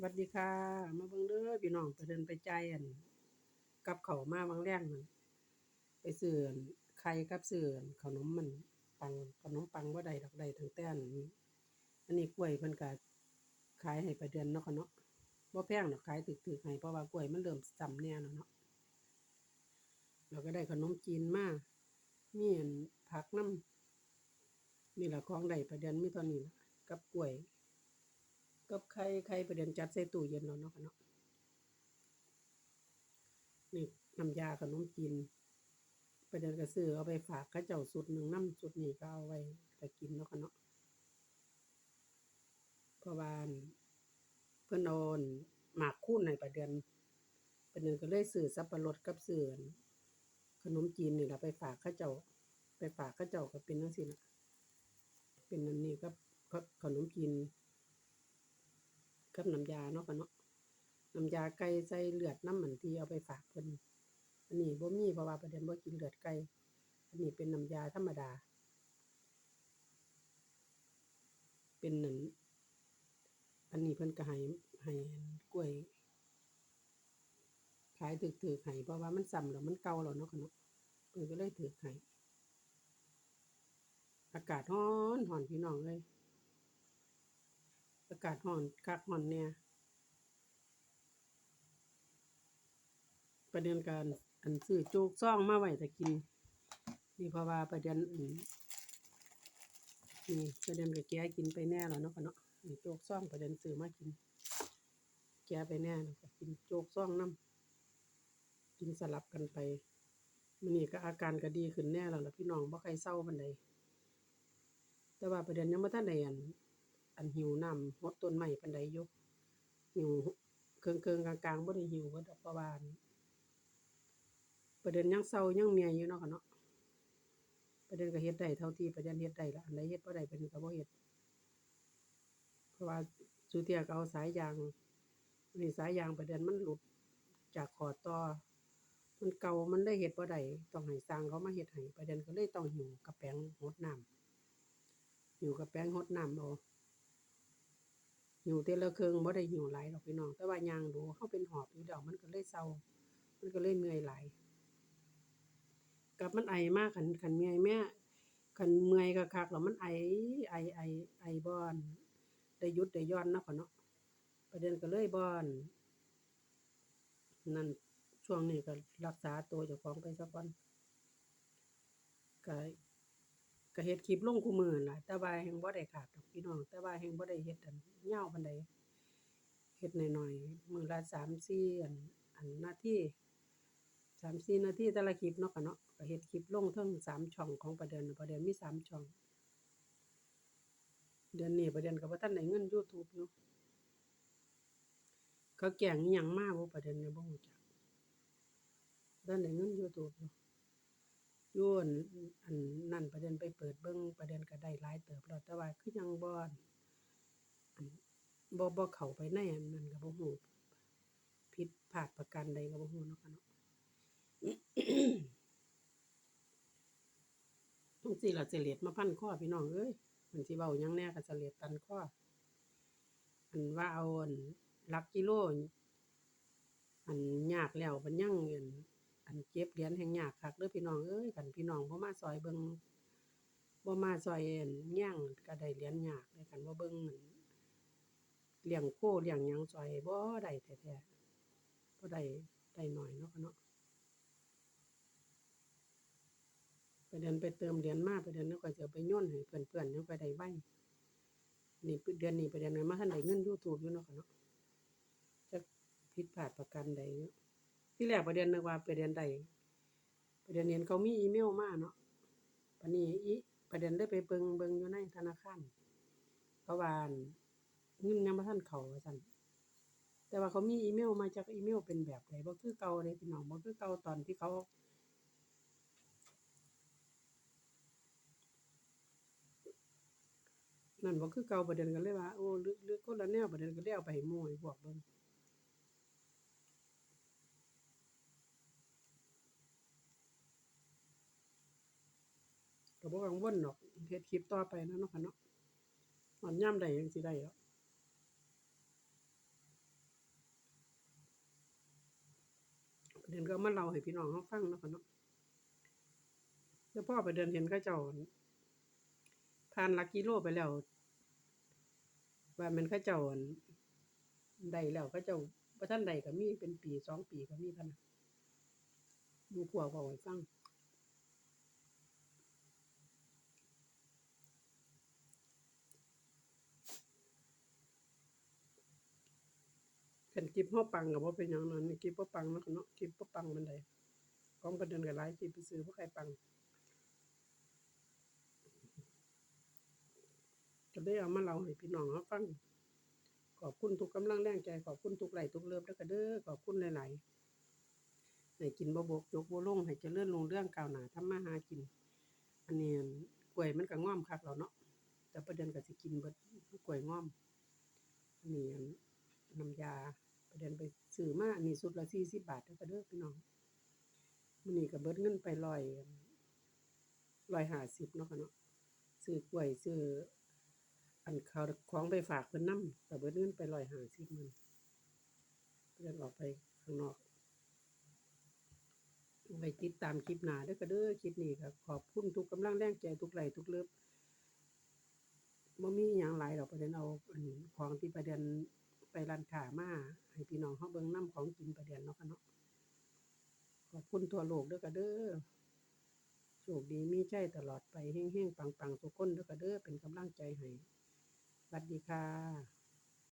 หวัดดีค่ะ มาเบิ่งเด้อพี่น้องไปเดินไปใจอันกับเขามาบางแรงนั่นไปซื้อนไข่กับซื้อนขนมมันปังขนมปังบ่ได้ดอกได้ตั้งแต่อันอันนี้กล้วยเพิ่นก็ขายให้ไปเดือนเนาะค่ะเนาะบ่แพงดอกขายถูกๆให้เพราะว่ากล้วยมันเริ่มซ้ำแน่แล้วเนาะแล้วก็ได้ขนมจีนมามีอันผักน้ำนี่แหละของได้ประเดือนมีเท่านี้ล่ะกับกล้วย กับไข่ไข่ประเด็นจัดใส่ตู้เย็นแล้วเนาะค่ะเนาะนี่น้ำยาขนมจีนประเด็นก็ซื้อเอาไปฝากเขาเจ้าสุดหนึ่งน้ำสุดนี้ก็เอาไว้ไปกินเนาะค่ะเนาะเพราะว่าอั่นเพิ่นเอนหมากคูนให้ประเดือนประเด็นก็เลยซื้อสับปะรดกับซื้อขนมจีนนี่ล่ะไปฝากเขาเจ้า ไปฝากเขาเจ้าก็เป็นจังซี่ล่ะเป็นอันนี้กับกับขนมจีน กับน้ำยาเนาะค่ะเนาะน้ำยาไก่ใส่เลือดน้ำอันที่เอาไปฝากเพิ่นอันนี้บ่มีเพราะว่าประเด็นบ่กินเลือดไก่อันนี้เป็นน้ำยาธรรมดา เป็นหนั่นอันนี้เพิ่นก็ให้ให้กล้วยขายถูกๆให้เพราะว่ามันซ้ำแล้วมันเก่าแล้วเนาะค่ะเนาะเพิ่นก็เลยถูกให้อากาศร้อนร้อนพี่น้องเอ้ยากาศร้อนคักร้อนแหน่ยประเด็นการอันซื้อโจกซ่องมาไว้ถ้ากิน นี่เพราะว่าประเด็นอืมนี่ประเด็นก็แกะกินไปแน่แล้วเนาะคะเนาะนี่โจกซ่องประเด็นซื้อมากิน แกะไปแน่แล้วก็กินโจกซ่องน้ำกินสลับกันไปมื้อนี้ก็อาการก็ดีขึ้นแน่แล้วล่ะพี่น้องบ่ใค่อยเซาปานใดแต่ว่าประเด็นยังบ่ทันได้อัน อันหิวน้ำรดต้นไม้ปานใดยู่หิวเคิงๆกลางๆบ่ได้หิวเบิดอกเพราะวานประเด็นยังเซายังเมียอยู่เนาะค่ะเนาะประเด็นก็เฮ็ดได้เท่าที่ประเด็นเฮ็ดได้ละอันใดเฮ็ดบ่ได้ประเด็นก็บ่เฮ็ดเพราะว่าสุเที่ยก็เอาสายยางนี่สายยางประเด็นมันหลุดจากขอต่อมันเก่ามันเลยเฮ็ดบ่ได้ต้องให้สร้างเขามาเฮ็ดให้ประเด็นก็เลยต้องหิวกระแป๋งรดน้ำหิวกระแป๋งรดน้ำเอา หิวเทื่ละครึ่งบ่ได้หิ้วหลายดอกพี่น้อง แต่ว่าย่างดูเราเป็นหอบอยู่แล้วมันก็เลยเซามันก็เลยเมื่อยหลายกับมันไอมาคันคันเมื่อยแม่คันเมื่อยคักๆแล้วมันไอไอไอไอบอนได้ยุดได้ย่อนเนาะค่ะเนาะประเด็นก็เลยบอน นั่นช่วงนี้ก็รักษาตัวเจ้าของไปซะก่อนก็ ก็เฮ็ดคลิปลงคุมื้อนั่นล่ะแต่ว่าแฮ่งบ่ได้ขาดดอกพี่น้อง แต่ว่าแฮ่งบ่ได้เฮ็ดอันยาวปานใดเฮ็ดน้อยๆมื้อละ3-4อันอันนาที3-4นาทีแต่ละคลิปเนาะค่ะเนาะก็เฮ็ดคลิปลงเทิง3ช่องของประเดือนประเดือนมี3ช่อง เดือนนี้ประเดือนก็บ่ทันได้เงิน YouTube อยู่เขาแกล้งอิหยังมาบ่ประเดือนก็บ่รู้จักทันได้เงิน YouTube อยู่ ยู่อั่นอันนั้นประเดือนไปเปิดเบิ่งประเดือนก็ได้หลายเติบแล้วแต่ว่าคือยังบ่อนอันบ่บ่เข้าไปในอันนั้นก็บ่รู้ผิดพลาดประการใดก็บ่รู้เนาะค่ะเนาะจั่งซี้ล่ะเสลดมาพันคอพี่น้องเอ้ยมันสิเว้าหยังแน่ก็เสลดพันคออันว่าเอาอันหลักกิโลอันยากแล้วมันยังอัน อันเก็บเหรียญแฮ่งยากคักเด้อพี่น้องเอ้ยคันพี่น้องบ่มาช่วยเบิ่งบ่มาช่วยอั่นย่งก็ได้เหรียญยากเดะคันบ่เบิ่งอั่นเลี้ยงโคเลี้ยงหยังช่วยบ่ได้แท้ๆบ่ได้ได้หน้อยเนาะเนาะไปเดือนไปเติมเหรียญมาปเดือนแล้วก็สิเอาไปโยนให้เพื่อนๆยังค่อยได้ไวนี่เดือนนี้ไปเดือนยังบ่ทันได้เงิน YouTube อยู่เนาะเนาะจักผิดพลาดประการใดเนาะ ที่แรกประเดือนนึกว่าประเดือนได้ประเดือนเห็นเขามีอีเมลมาเนาะบัดนี้อิประเดือนเลยไปเบิงเบิงอยู่ในธนาคารเขาว่านเงินยังบ่ทันเขาว่าซั่นแต่ว่าเขามีอีเมลมาจักอีเมลเป็นแบบใดบ่คือเก่าเดะพี่น้องบ่คือเก่าตอนที่เขานั่นบ่คือเก่าประเด็นก็เลยว่าโอ้หรือหรือคนละแนวประเด็นก็เลยเอาไปให้มู่ให้พวกเบิ่ง บพวกกังวลหรอกเฮ็ดคลิปต่อไปนะเนาะค่ะเนาะมันย่ำได้ยังสิได้เหรอเดินก็มาเล่าให้พี่น้องเขาฟังเนาะค่ะเนาะแล้วพ่อไปเดินเห็นก็เจ้าผ่านลักกิโลไปแล้วว่ามันก็เจ้าได้แล้วก็เจ้าพระท่านใดก็มีเป็นปีสองปีก็มีพันดูผัวก็ไว้ฟัง คันคลิปเฮาปังก็บ่เป็นหยังนั่นนี่คลิปบ่ปังเนาะเนาะคลิปบ่ปังปานใดของเพิ่นเดินก็หลายคลิปไปซื้อบ่ใครปังก็ได้เอามาเล่าให้พี่น้องเขาฟังขอบคุณทุกกำลังแรงใจขอบคุณทุกไหลทุกเลิฟแล้วก็เด้อขอบคุณหลายๆให้กินบ่บกจกบ่ลงให้เจริญรุ่งเรื่องก้าวหน้าทำมาหากิน อันนี้กล้วยมันก็งอมคักแล้วเนาะแต่ประเด็นก็สิกินเบิดกล้วยงอมอันนี้น้ำยา ประเด็นไปซื้อมานนี้สุดละ40บบาทเด้อก็เด้อพี่น้องมื้อนี้ก็เบิดเงินไปร้อย150เนาะค่ะเนาะซื้อกล้วยซื้ออันเขาของไปฝากเพิ่นนำก็เบิดเงินไป150มันเพิ่นออกไปข้างนอกไว้ติดตามคลิปหนาเด้อก็เด้อคลิปนี้ก็ขอบคุณทุกกำลังแรงใจทุกไหลทุกเลิฟบ่มีหยังหลายดอกประเด็นเอาอันของที่ประเด็น ร้านค้ามาให้พี่น้องเขาเบิ่งน้ำของกินประเดียนเนาะค่ะเนาะขอบคุณทั่วโลกด้วยก็เด้อโชคดีมีชัยตลอดไปเฮงๆปังๆทุกคนด้วยก็เด้อเป็นกำลังใจให้สวัสดีค่ะ